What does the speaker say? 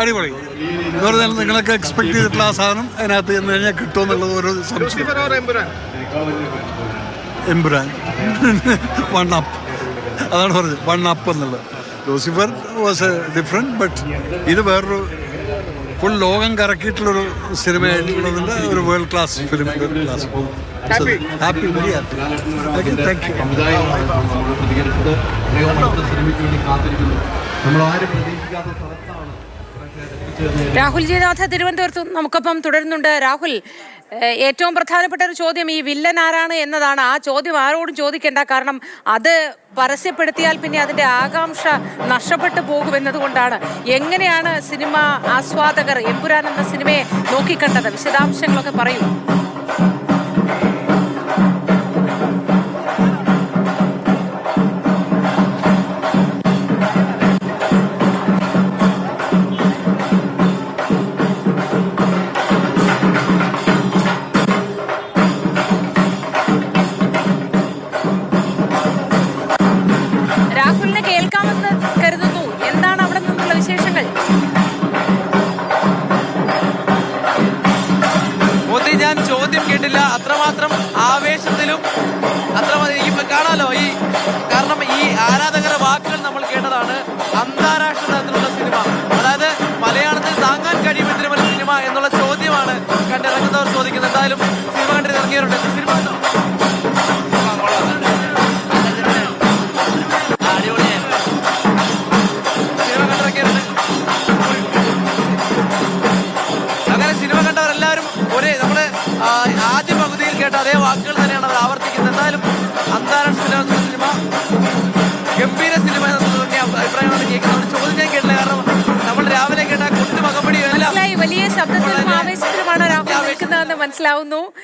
അടിപൊളി. എന്ന് പറഞ്ഞാൽ നിങ്ങളൊക്കെ എക്സ്പെക്ട് ചെയ്തിട്ടുള്ള ആ സാധനം അതിനകത്ത് ചെന്ന് കഴിഞ്ഞാൽ കിട്ടുമെന്നുള്ളത് ഒരു സംശയം. എംബുരാൻ വൺ അപ്പ് അതാണ് പറഞ്ഞത്. വൺ അപ്പ് എന്നുള്ളത്. ലൂസിഫർ വാസ് ഡിഫറെന്റ് ബട്ട് ഇത് വേറൊരു ഫുൾ ലോകം കറക്കിയിട്ടുള്ളൊരു സിനിമയായിട്ടുള്ളതിന്റെ ഒരു world class film world class happy very happy thank you നമ്മൾ ആരും പ്രതീക്ഷിക്കാത്ത സ്ഥലത്താണ് രാഹുൽ ജിനാഥ തിരുവനന്തപുരത്ത് നമുക്കൊപ്പം തുടരുന്നുണ്ട്. രാഹുൽ ഏറ്റവും പ്രധാനപ്പെട്ട ഒരു ചോദ്യം ഈ വില്ലൻ ആരാണ് എന്നതാണ്. ആ ചോദ്യം ആരോടും ചോദിക്കേണ്ട. കാരണം അത് പരസ്യപ്പെടുത്തിയാൽ പിന്നെ അതിന്റെ ആകാംക്ഷ നഷ്ടപ്പെട്ടു പോകുമെന്നതുകൊണ്ടാണ് എങ്ങനെയാണ് സിനിമ ആസ്വാദകർ എമ്പുരാൻ എന്ന സിനിമയെ നോക്കിക്കണ്ടത്? വിശദാംശങ്ങളൊക്കെ പറയൂ. രാഹുലിനെ കരുതുന്നു. എന്താണ് അവിടെ നിന്നുള്ള വിശേഷങ്ങൾ? മോദി ഞാൻ ചോദ്യം കേട്ടില്ല. അത്രമാത്രം ആവേശത്തിലും ഈ കാണാലോ ഈ കാരണം ഈ ആരാധകരുടെ വാക്കുകൾ ആദ്യ പകുതിയിൽ കേട്ട അതേ വാക്കുകൾ തന്നെയാണ് അവർ ആവർത്തിക്കുന്നത്. എന്തായാലും അന്താരാഷ്ട്ര സിനിമ ഗംഭീര സിനിമ തുടങ്ങിയ അഭിപ്രായമാണ് കേൾക്കുന്നത് ചോദ്യം ഞാൻ കേട്ടില്ല. കാരണം നമ്മൾ രാവിലെ കേട്ട കുട്ടി മനസ്സിലായി. വലിയ ശബ്ദത്തിലും ആവേശത്തിലുമാണ് രാഹുൽ നിൽക്കുന്നതെന്ന് മനസ്സിലാവുന്നു.